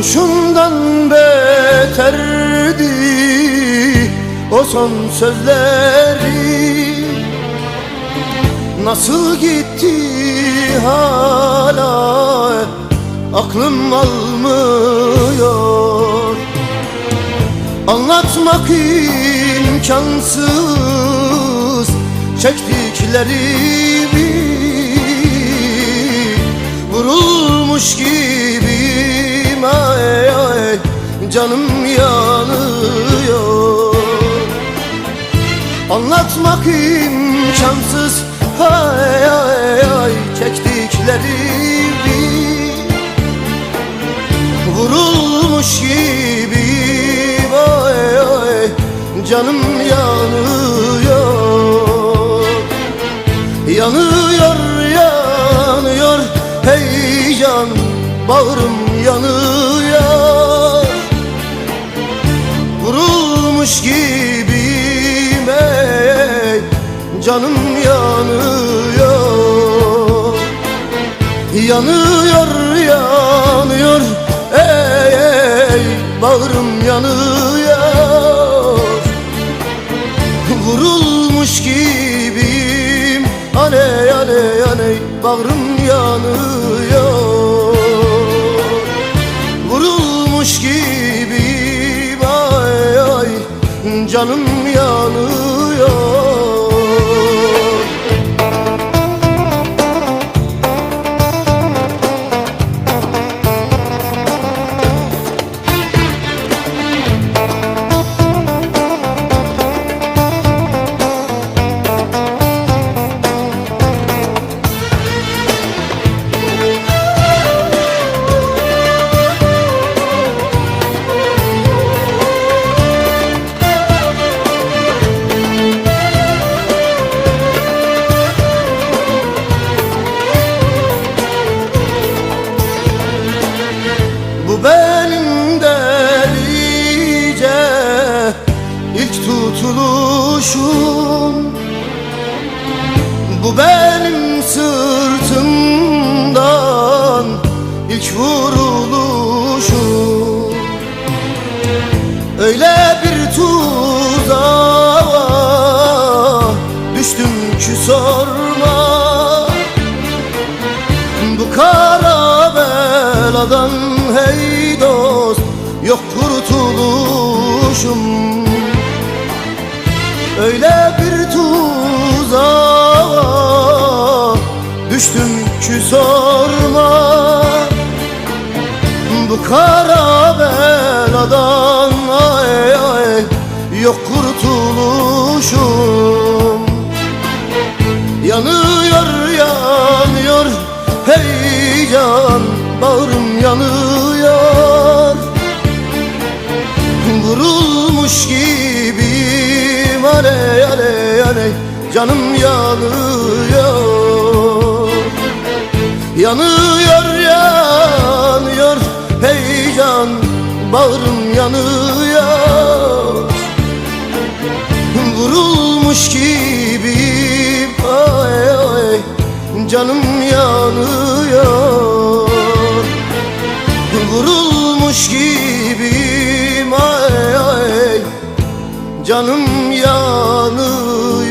Kurşundan beterdi o son sözleri. Nasıl gitti hala aklım almıyor. Anlatmak imkansız çektiklerimi. Vurulmuş gibiyim canım yanıyor. Anlatmak imkansız. Ay ay ay çektiklerimi Vurulmuş gibiyim ay ay canım yanıyor. Yanıyor yanıyor. Hey can bağrım yanıyor canım yanıyor Yanıyor yanıyor. Ey ey bağrım yanıyor. Vurulmuş gibiyim Aney aney aney bağrım yanıyor. Vurulmuş gibiyim ay ay canım yanıyor ilk tutuluşum Bu benim sırtımdan ilk vuruluşum. Öyle bir tuzağa düştüm ki sorma. Bu kara beladan hey dost yok kurtuluşum Öyle bir tuzağa düştüm ki sorma. Bu kara beladan ay ay yok kurtuluşum. Yanıyor yanıyor hey can bağrım yanıyor Vurulmuş gibiyim aley aley aley canım yanıyor. Yanıyor yanıyor hey can bağrım yanıyor. Vurulmuş gibiyim ay ay canım yanıyor. Vurulmuş gibiyim canım yanıyor